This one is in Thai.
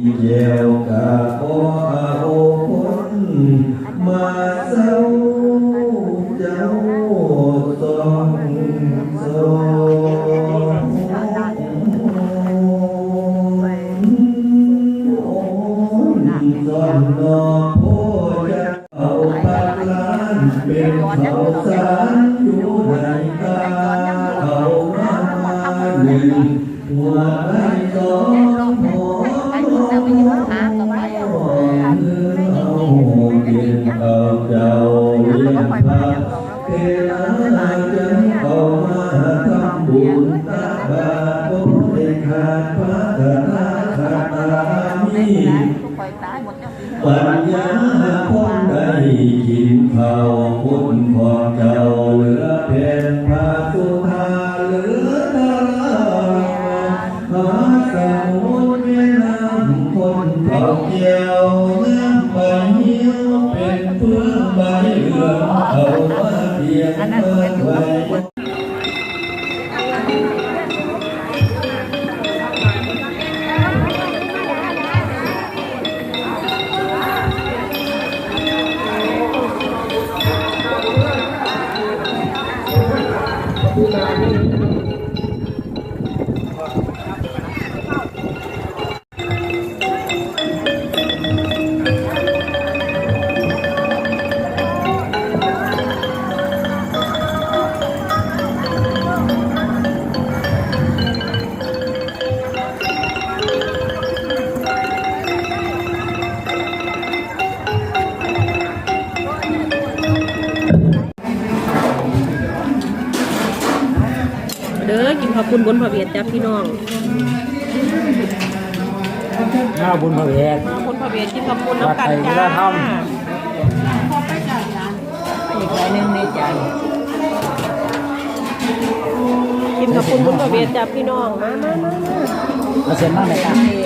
เดียวกะโออาโอพุนมาเศร้าเจ้าทรงทรงจอนนอโพจะเอาปากลานเป็นเขาสารอยู่ในตาเขามาหนึ่งหัวใจสอง เอาเจ้าเลี้ยงพระเทนาจันเข้ามาทำบุญตักบาตรบุญเดขาดพระธนาคาตามีปัญญาคนใดกินข้า เผาเกี่ยวน้ำใบเหี่ยวเป็นพื่อใบเหลืองเอามาเพียงเมื่อไว้ เด้อกินข้าวปุ้นบนพระเวียดจ้าพี่น้องหน้าบุญพระเวทมาบนพระเวียดกินข้าวปุ้นน้ำกันวัดไทยจ้าวัฒนธรรมอีกหน่อยหนึงในจานกินข้าวปุ้นบนพระเวียดจ้าพี่น้องมามามามามาเซ็นมาไหนครับ